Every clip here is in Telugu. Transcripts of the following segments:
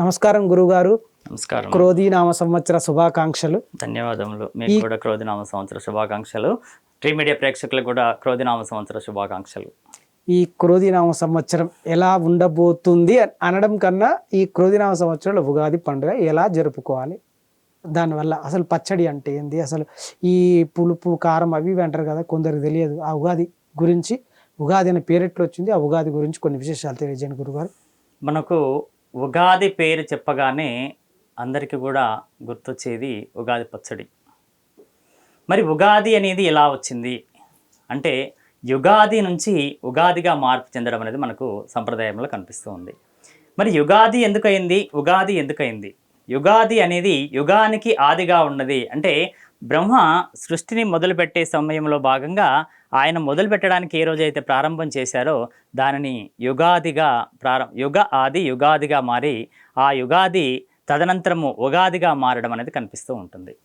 నమస్కారం గురుగారు. నమస్కారం. క్రోధీ నామ సంవత్సర శుభాకాంక్షలు. ధన్యవాదములు. మీకు కూడా క్రోధినామ సంవత్సర శుభాకాంక్షలు. ట్రీ మీడియా ప్రేక్షకులకు కూడా క్రోధినామ సంవత్సర శుభాకాంక్షలు. ఈ క్రోధీ నామ సంవత్సరం ఎలా ఉండబోతుంది అని అనడం కన్నా ఈ క్రోధీ నామ సంవత్సరంలో ఉగాది పండుగ ఎలా జరుపుకోవాలి? దానివల్ల అసలు పచ్చడి అంటే ఏంది? అసలు ఈ పులుపు కారం అవి ఇవి అంటారు కదా కొందరికి తెలియదు. ఆ ఉగాది గురించి ఉగాది అనే పేరెట్లు వచ్చింది. ఆ ఉగాది గురించి కొన్ని విశేషాలు తెలియజేయండి గురుగారు. మనకు ఉగాది పేరు చెప్పగానే అందరికీ కూడా గుర్తొచ్చేది ఉగాది పచ్చడి. మరి ఉగాది అనేది ఎలా వచ్చింది? అంటే యుగాది నుంచి ఉగాదిగా మార్పు చెందడం అనేది మనకు సంప్రదాయంలో కనిపిస్తూ ఉంది. మరి యుగాది ఎందుకయింది? ఉగాది ఎందుకయింది? యుగాది అనేది యుగానికి ఆదిగా ఉన్నది. అంటే బ్రహ్మ సృష్టిని మొదలుపెట్టే సమయంలో భాగంగా ఆయన మొదలుపెట్టడానికి ఏ రోజైతే ప్రారంభం చేశారో దానిని యుగాదిగా ప్రారం యుగ ఆది యుగాదిగా మారి ఆ యుగాది తదనంతరము ఉగాదిగా మారడం అనేది కనిపిస్తూ ఉంటుంది.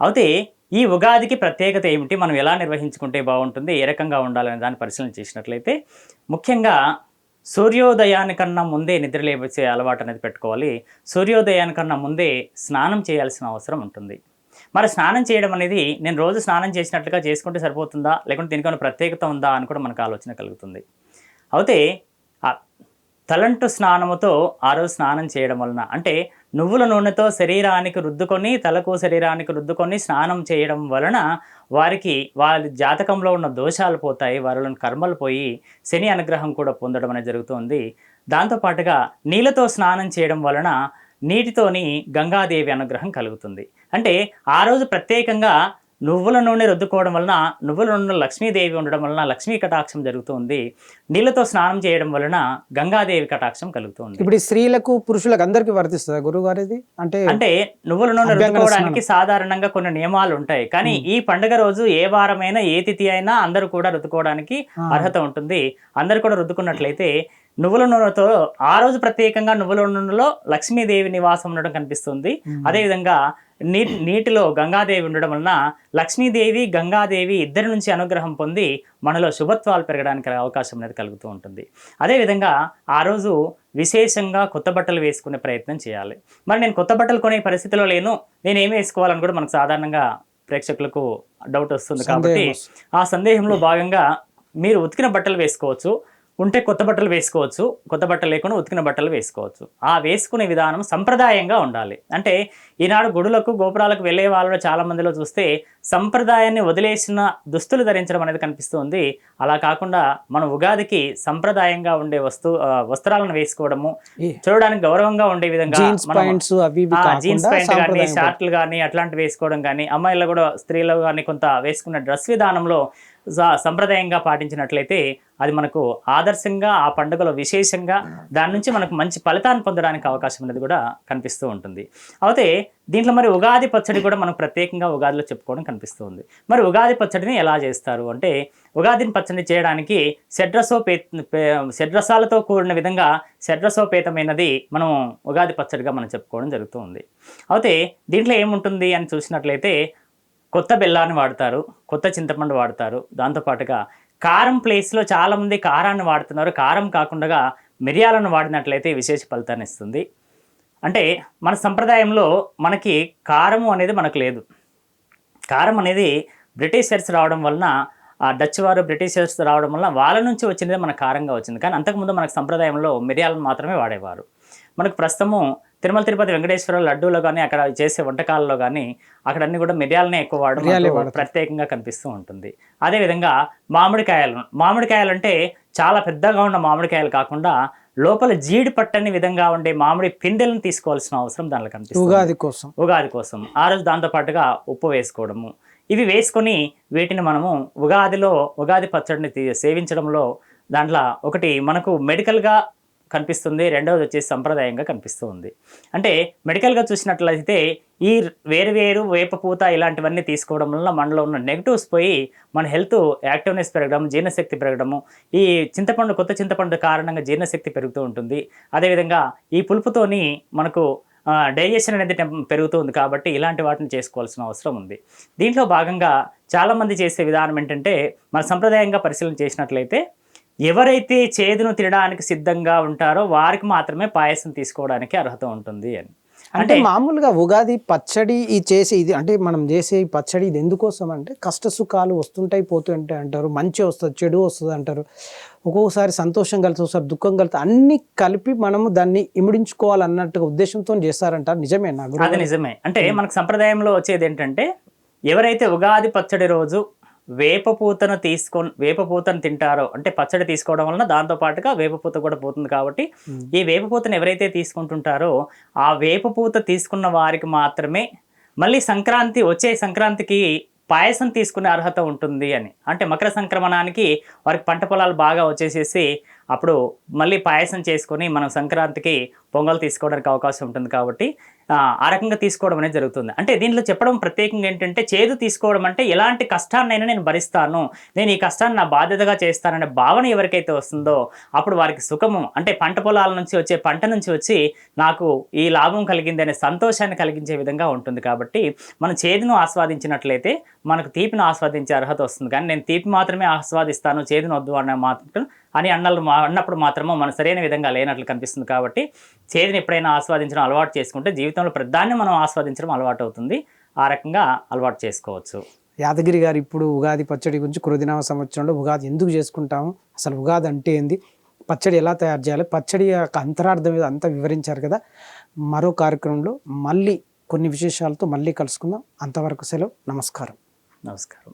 అయితే ఈ ఉగాదికి ప్రత్యేకత ఏమిటి? మనం ఎలా నిర్వహించుకుంటే బాగుంటుంది? ఏ రకంగా ఉండాలనే దాన్ని పరిశీలన చేసినట్లయితే ముఖ్యంగా సూర్యోదయానికన్నా ముందే నిద్ర అలవాటు అనేది పెట్టుకోవాలి. సూర్యోదయానికన్నా ముందే స్నానం చేయాల్సిన అవసరం ఉంటుంది. మరి స్నానం చేయడం అనేది నేను రోజు స్నానం చేసినట్లుగా చేసుకుంటే సరిపోతుందా? లేకుంటే దీనికి ప్రత్యేకత ఉందా? అని కూడా మనకు ఆలోచన కలుగుతుంది. అయితే ఆ తలంటు స్నానముతో ఆ రోజు స్నానం చేయడం వలన అంటే నువ్వుల నూనెతో శరీరానికి రుద్దుకొని తలకు శరీరానికి రుద్దుకొని స్నానం చేయడం వలన వారికి వారి జాతకంలో ఉన్న దోషాలు పోతాయి వారిలోని కర్మలు పోయి శని అనుగ్రహం కూడా పొందడం అనేది జరుగుతుంది. దాంతోపాటుగా నీళ్ళతో స్నానం చేయడం వలన నీటితోని గంగాదేవి అనుగ్రహం కలుగుతుంది. అంటే ఆ రోజు ప్రత్యేకంగా నువ్వుల నూనె రుద్దుకోవడం వలన నువ్వుల నూనె లక్ష్మీదేవి ఉండడం వలన లక్ష్మీ కటాక్షం జరుగుతుంది. నీళ్ళతో స్నానం చేయడం వలన గంగాదేవి కటాక్షం కలుగుతుంది. ఇప్పుడు స్త్రీలకు పురుషులకు అందరికీ వర్తిస్తుందా గురుగారు ఇది అంటే అంటే నువ్వుల నూనె రుద్దుకోవడానికి సాధారణంగా కొన్ని నియమాలు ఉంటాయి. కానీ ఈ పండుగ రోజు ఏ వారమైనా ఏ తిథి అయినా అందరూ కూడా రుద్దుకోవడానికి అర్హత ఉంటుంది. అందరు కూడా రుద్దుకున్నట్లయితే నువ్వుల నూనెతో ఆ రోజు ప్రత్యేకంగా నువ్వుల నూనెలో లక్ష్మీదేవి నివాసం ఉండడం కనిపిస్తుంది. అదేవిధంగా నీ నీటిలో గంగాదేవి ఉండడం వలన లక్ష్మీదేవి గంగాదేవి ఇద్దరి నుంచి అనుగ్రహం పొంది మనలో శుభత్వాలు పెరగడానికి అవకాశం అనేది కలుగుతూ ఉంటుంది. అదేవిధంగా ఆ రోజు విశేషంగా కొత్త బట్టలు వేసుకునే ప్రయత్నం చేయాలి. మరి నేను కొత్త బట్టలు కొనే పరిస్థితిలో లేను. నేను ఏమి వేసుకోవాలని కూడా మనకు సాధారణంగా ప్రేక్షకులకు డౌట్ వస్తుంది కాబట్టి. ఆ సందేహంలో భాగంగా మీరు ఉతికిన బట్టలు వేసుకోవచ్చు. ఉంటే కొత్త బట్టలు వేసుకోవచ్చు కొత్త బట్టలు లేకుండా ఉతికిన బట్టలు వేసుకోవచ్చు. ఆ వేసుకునే విధానం సంప్రదాయంగా ఉండాలి. అంటే ఈనాడు గుడులకు గోపురాలకు వెళ్ళే వాళ్ళలో చాలా మందిలో చూస్తే సంప్రదాయాన్ని వదిలేసిన దుస్తులు ధరించడం అనేది కనిపిస్తుంది. అలా కాకుండా మన ఉగాదికి సంప్రదాయంగా ఉండే వస్తు వస్త్రాలను వేసుకోవడము చూడడానికి గౌరవంగా ఉండే విధంగా జీన్స్ ప్యాంట్ కానీ షార్ట్లు కానీ అట్లాంటివి వేసుకోవడం కానీ అమ్మాయిలు కూడా స్త్రీలు కానీ కొంత వేసుకున్న డ్రెస్ విధానంలో సంప్రదాయంగా పాటించినట్లయితే అది మనకు ఆదర్శంగా ఆ పండుగలో విశేషంగా దాని నుంచి మనకు మంచి ఫలితాన్ని పొందడానికి అవకాశం అనేది కూడా కనిపిస్తూ ఉంటుంది. అయితే దీంట్లో మరి ఉగాది పచ్చడి కూడా మనం ప్రత్యేకంగా ఉగాదిలో చెప్పుకోవడం కనిపిస్తూ ఉంది మరి ఉగాది పచ్చడిని ఎలా చేస్తారు అంటే ఉగాదిని పచ్చడి చేయడానికి షడ్రసోపే పే- షడ్రసాలతో కూడిన విధంగా షడ్రసోపేతమైనది మనం ఉగాది పచ్చడిగా మనం చెప్పుకోవడం జరుగుతూ ఉంది. అయితే దీంట్లో ఏముంటుంది అని చూసినట్లయితే కొత్త బెల్లాన్ని వాడతారు కొత్త చింతపండు వాడతారు. దాంతోపాటుగా కారం ప్లేస్లో చాలామంది కారాన్ని వాడుతున్నారు. కారం కాకుండా మిరియాలను వాడినట్లయితే విశేష ఫలితాన్ని ఇస్తుంది. అంటే మన సంప్రదాయంలో మనకి కారము అనేది మనకు లేదు. కారం అనేది బ్రిటిషర్స్ రావడం వలన ఆ డచ్ వారు బ్రిటిషర్స్ రావడం వలన వాళ్ళ నుంచి వచ్చినదే మన కారంగా వచ్చింది. కానీ అంతకుముందు మనకు సంప్రదాయంలో మిరియాలను మాత్రమే వాడేవారు. మనకు ప్రస్తుతము తిరుమల తిరుపతి వెంకటేశ్వర లడ్డూలో కానీ అక్కడ చేసే వంటకాలలో కానీ అక్కడ అన్ని కూడా మిరియాలనే ఎక్కువ వాడడం. ప్రత్యేకంగా కనిపిస్తూ ఉంటుంది. అదేవిధంగా మామిడికాయలు మామిడికాయలు అంటే చాలా పెద్దగా ఉన్న మామిడికాయలు కాకుండా లోపల జీడి పట్టని విధంగా ఉండే మామిడి పిందెలను తీసుకోవాల్సిన అవసరం దానిలో కనిపిస్తుంది. ఉగాది కోసం. ఉగాది కోసం. ఆ రోజు దాంతో పాటుగా ఉప్పు వేసుకోవడము. ఇవి వేసుకొని వీటిని మనము ఉగాదిలో ఉగాది పచ్చడిని సేవించడంలో దాంట్లో ఒకటి మనకు మెడికల్గా కనిపిస్తుంది. రెండవది వచ్చేసి సంప్రదాయంగా కనిపిస్తూ ఉంది అంటే మెడికల్గా చూసినట్లయితే ఈ వేరు వేరు వేపపూత ఇలాంటివన్నీ తీసుకోవడం వల్ల మనలో ఉన్న నెగిటివ్స్ పోయి మన హెల్త్ యాక్టివ్నెస్ పెరగడం జీర్ణశక్తి పెరగడము ఈ చింతపండు కొత్త చింతపండు కారణంగా జీర్ణశక్తి పెరుగుతూ ఉంటుంది. అదేవిధంగా ఈ పులుపుతోని మనకు డైజెషన్ అనేది టెంప్ పెరుగుతూ ఉంది కాబట్టి ఇలాంటి వాటిని చేసుకోవాల్సిన అవసరం ఉంది. దీంట్లో భాగంగా చాలామంది చేసే విధానం ఏంటంటే మన సంప్రదాయంగా పరిశీలన చేసినట్లయితే ఎవరైతే చేదును తినడానికి సిద్ధంగా ఉంటారో వారికి మాత్రమే పాయసం తీసుకోవడానికి అర్హత ఉంటుంది అని. అంటే మామూలుగా ఉగాది పచ్చడి ఈ చేసే ఇది అంటే మనం చేసే ఈ పచ్చడి ఇది ఎందుకోసం అంటే కష్ట సుఖాలు వస్తుంటాయి పోతుంటాయి అంటారు మంచి వస్తుంది చెడు వస్తుంది అంటారు. ఒక్కొక్కసారి సంతోషం కలిసి ఒకసారి దుఃఖం కలిసి అన్ని కలిపి మనము దాన్ని ఇమిడించుకోవాలన్నట్టుగా ఉద్దేశంతో చేస్తారంటారు. నిజమే నాకు అది నిజమే. అంటే మనకు సంప్రదాయంలో వచ్చేది ఏంటంటే ఎవరైతే ఉగాది పచ్చడి రోజు వేపపూతను తీసుకొని వేపపూతను తింటారో అంటే పచ్చడి తీసుకోవడం వలన దాంతో పాటుగా వేపపూత కూడా పోతుంది కాబట్టి ఈ వేపపూతను ఎవరైతే తీసుకుంటుంటారో ఆ వేపపూత తీసుకున్న వారికి మాత్రమే మళ్ళీ సంక్రాంతి వచ్చే సంక్రాంతికి పాయసం తీసుకునే అర్హత ఉంటుంది అని. అంటే మకర సంక్రమణానికి వారికి పంట పొలాలు బాగా వచ్చేసేసి అప్పుడు మళ్ళీ పాయసం చేసుకొని మనం సంక్రాంతికి పొంగల్ తీసుకోవడానికి అవకాశం ఉంటుంది కాబట్టి ఆ, రకంగా తీసుకోవడం అనేది జరుగుతుంది. అంటే దీంట్లో చెప్పడం ప్రత్యేకంగా ఏంటంటే చేదు తీసుకోవడం అంటే ఎలాంటి కష్టాన్నైనా నేను భరిస్తాను. నేను ఈ కష్టాన్ని నా బాధ్యతగా చేస్తాననే భావన ఎవరికైతే వస్తుందో అప్పుడు వారికి సుఖము. అంటే పంట పొలాల నుంచి వచ్చే పంట నుంచి వచ్చి నాకు ఈ లాభం కలిగింది అనే సంతోషాన్ని కలిగించే విధంగా ఉంటుంది. కాబట్టి మనం చేదును ఆస్వాదించినట్లయితే మనకు తీపిని ఆస్వాదించే అర్హత వస్తుంది. కానీ నేను తీపి మాత్రమే ఆస్వాదిస్తాను చేదును వద్దు అనే మాత్రం అని అన్నలు మా- అన్నప్పుడు మాత్రము మనం సరైన విధంగా లేనట్లు కనిపిస్తుంది కాబట్టి చేదుని ఎప్పుడైనా ఆస్వాదించడం అలవాటు చేసుకుంటే జీవితంలో ప్రధాన్ని మనం ఆస్వాదించడం అలవాటు అవుతుంది ఆ రకంగా అలవాటు చేసుకోవచ్చు. యాదగిరి గారు ఇప్పుడు ఉగాది పచ్చడి గురించి కృదినామ సంవత్సరంలో ఉగాది ఎందుకు చేసుకుంటాము? అసలు ఉగాది అంటే ఏంది? పచ్చడి ఎలా తయారు చేయాలి? పచ్చడి యొక్క అంతరార్థం ఏదో అంతా వివరించారు కదా. మరో కార్యక్రమంలో మళ్ళీ కొన్ని విశేషాలతో మళ్ళీ కలుసుకుందాం. అంతవరకు సెలవు. నమస్కారం. నమస్కారం.